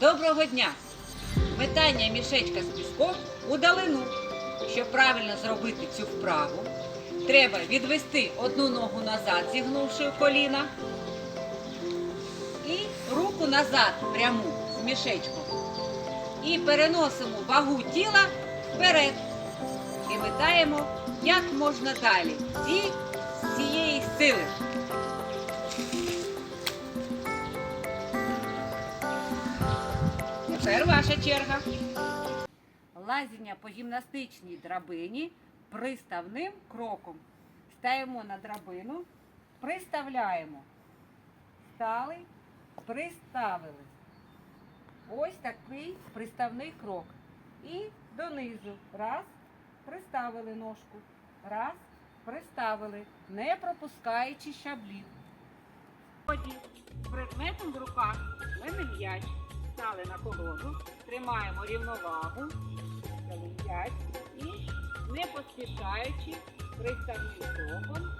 Доброго дня! Метання мішечка з піском у далину. Щоб правильно зробити цю вправу, треба відвести одну ногу назад, зігнувши коліна, і руку назад пряму з мішечком. І переносимо вагу тіла вперед. І метаємо як можна далі. Зі з цієї сили. Тепер ваша черга. Лазіння по гімнастичній драбині приставним кроком. Стаємо на драбину, приставляємо. Стали, приставили. Ось такий приставний крок. І донизу. Раз, приставили ножку. Раз, приставили, не пропускаючи щаблів. Тоді предметом в руках мене м'яч. Стали на колоду, тримаємо рівновагу, і не поспішаючи приставним кроком